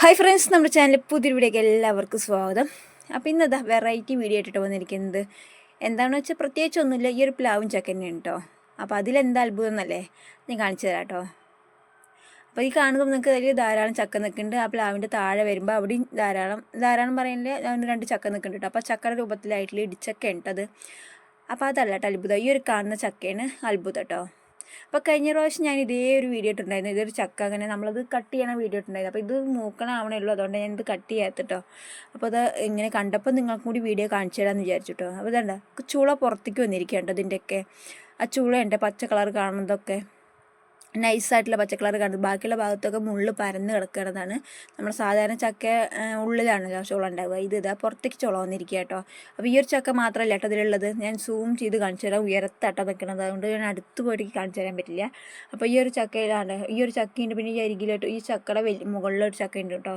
Hi friends നമ്മുടെ channel പുതിയൊരു വീഡിയോക്ക് എല്ലാവർക്കും സ്വാഗതം. അപ്പോൾ ഇന്നതാ വെറൈറ്റി വീഡിയോ ആയിട്ട് വന്നിരിക്കുന്നത്. എന്താണെന്ന് വെച്ചാൽ പ്രത്യേകിച്ച് ഒന്നുമില്ല ഈ ഒരു പ്ലാവും ചക്കന്നെ കേട്ടോ അപ്പോൾ അതിലെന്താ അത്ഭുതം എന്നല്ലേ ഞാൻ കാണിച്ചു തരാം കേട്ടോ അപ്പോൾ ഈ കാണുമ്പോൾ നിങ്ങൾക്ക് അതിൽ ധാരാളം ചക്ക നിൽക്കുന്നുണ്ട്. ആ പ്ലാവിന്റെ താഴെ വരുമ്പോൾ അവിടെയും ധാരാളം ധാരാളം പറയുന്നില്ല രണ്ട് ചക്ക നിൽക്കുന്നുണ്ട് കേട്ടോ അപ്പോൾ ചക്കയുടെ രൂപത്തിലായിട്ടുള്ള ഇടിച്ചക്ക ഉണ്ട് അത്. അപ്പോൾ അതല്ല കേട്ടോ അത്ഭുതം. ഈ ഒരു കാണുന്ന ചക്കയാണ് അത്ഭുതം കേട്ടോ അപ്പോൾ കഴിഞ്ഞ പ്രാവശ്യം ഞാൻ ഇതേ ഒരു വീഡിയോ ഇട്ടുണ്ടായിരുന്നു ഇതൊരു ചക്ക അങ്ങനെ നമ്മളത് കട്ട് ചെയ്യണ വീഡിയോ ഇട്ടുണ്ടായിരുന്നു അപ്പോൾ ഇത് മൂക്കണാവണേ ഉള്ളൂ. അതുകൊണ്ട് ഞാനിത് കട്ട് ചെയ്യാത്തിട്ടോ. അപ്പോൾ അത് ഇങ്ങനെ കണ്ടപ്പോൾ നിങ്ങൾക്കും കൂടി വീഡിയോ കാണിച്ചു തരാമെന്ന് വിചാരിച്ചു കേട്ടോ അപ്പോൾ ഇതണ്ട ചൂള പുറത്തേക്ക് വന്നിരിക്കുക കേട്ടോ ഇതിന്റെയൊക്കെ ആ ചൂളയുണ്ട് പച്ച കളർ കാണുന്നതൊക്കെ. നൈസായിട്ടുള്ള പച്ചക്കളർ കളർ കാണുന്നത് ബാക്കിയുള്ള ഭാഗത്തൊക്കെ മുള്ള് പരന്ന് കിടക്കുന്നതാണ് നമ്മൾ സാധാരണ ചക്ക ഉള്ളിലാണ് ചോളം ഉണ്ടാവുക. ഇത് ഇതാ പുറത്തേക്ക് ചോളം വന്നിരിക്കുക കേട്ടോ. അപ്പോൾ ഈ ഒരു ചക്ക മാത്രമല്ല കേട്ടോ ഇതിലുള്ളത്. ഞാൻ സൂം ചെയ്ത് കാണിച്ചു തരാം. ഉയരത്താട്ടോ നിൽക്കുന്നത് അതുകൊണ്ട് ഞാൻ അടുത്ത് പോയിട്ട് കാണിച്ചു തരാൻ പറ്റില്ല. അപ്പോൾ ഈ ഒരു ചക്കയിലാണ്. ഈ ഒരു ചക്കയുണ്ട് പിന്നെ ഈ അരികിലോട്ട് ഈ ചക്കയുടെ വലിയ മുകളിലൊരു ചക്കയുണ്ട് കേട്ടോ.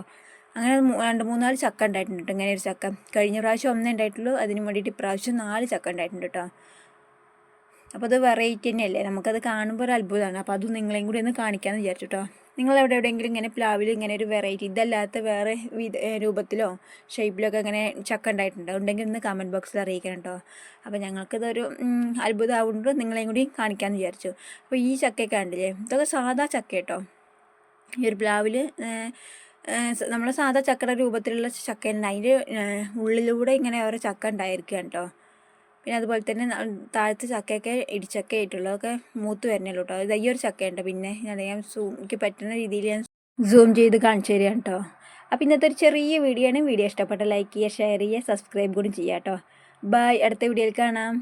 അങ്ങനെ രണ്ട് മൂന്നാൽ ചക്ക ഉണ്ടായിട്ടുണ്ട് ഇങ്ങനെ ഒരു ചക്ക. കഴിഞ്ഞ പ്രാവശ്യം ഒന്നേ ഉണ്ടായിട്ടുള്ളൂ. അതിന് വേണ്ടിയിട്ട് ഇപ്രാവശ്യം നാല് ചക്ക ഉണ്ടായിട്ടുണ്ട് കേട്ടോ. അപ്പോൾ അത് വെറൈറ്റി തന്നെയല്ലേ? നമുക്കത് കാണുമ്പോൾ ഒരു അത്ഭുതമാണ് അപ്പോൾ അത് നിങ്ങളെയും കൂടി ഒന്ന് കാണിക്കാമെന്ന് വിചാരിച്ചു കേട്ടോ നിങ്ങൾ എവിടെ എവിടെയെങ്കിലും ഇങ്ങനെ പ്ലാവിൽ ഇങ്ങനെ ഒരു വെറൈറ്റി ഇതല്ലാത്ത വേറെ രൂപത്തിലോ ഷേപ്പിലൊക്കെ ഇങ്ങനെ ചക്ക ഉണ്ടായിട്ടുണ്ടോ. ഉണ്ടെങ്കിൽ ഒന്ന് കമന്റ് ബോക്സിൽ അറിയിക്കണം കേട്ടോ അപ്പോൾ ഞങ്ങൾക്കിതൊരു അത്ഭുതമാവുകൊണ്ട് നിങ്ങളെയും കൂടി കാണിക്കാമെന്ന് വിചാരിച്ചു. അപ്പോൾ ഈ ചക്കയൊക്കെ കണ്ടില്ലേ? ഇതൊക്കെ സാധാ ചക്ക കേട്ടോ ഈ ഒരു പ്ലാവിൽ നമ്മൾ സാധാ ചക്കയുടെ രൂപത്തിലുള്ള ചക്ക അതിന്റെ ഉള്ളിലൂടെ ഇങ്ങനെ ഓരോ ചക്ക ഉണ്ടായിരിക്കുകയാണ് കേട്ടോ പിന്നെ അതുപോലെ തന്നെ താഴത്ത് ചക്കയൊക്കെ ഇടിച്ചക്ക ആയിട്ടുള്ളതൊക്കെ മൂത്ത് വരണേ കേട്ടോ ഇത് ഈ ഒരു ചക്കയുണ്ട് പിന്നെ. ഞാൻ ഞാൻ സൂം എനിക്ക് പറ്റുന്ന രീതിയിൽ ഞാൻ സൂം ചെയ്ത് കാണിച്ചു തരികയാണ് കേട്ടോ അപ്പോൾ ഇന്നത്തെ ഒരു ചെറിയ വീഡിയോ ആണ്. വീഡിയോ ഇഷ്ടപ്പെട്ട ലൈക്ക് ചെയ്യുക ഷെയർ ചെയ്യുക സബ്സ്ക്രൈബ് കൂടി ചെയ്യാം കേട്ടോ ബൈ അടുത്ത വീഡിയോയിൽ കാണാം.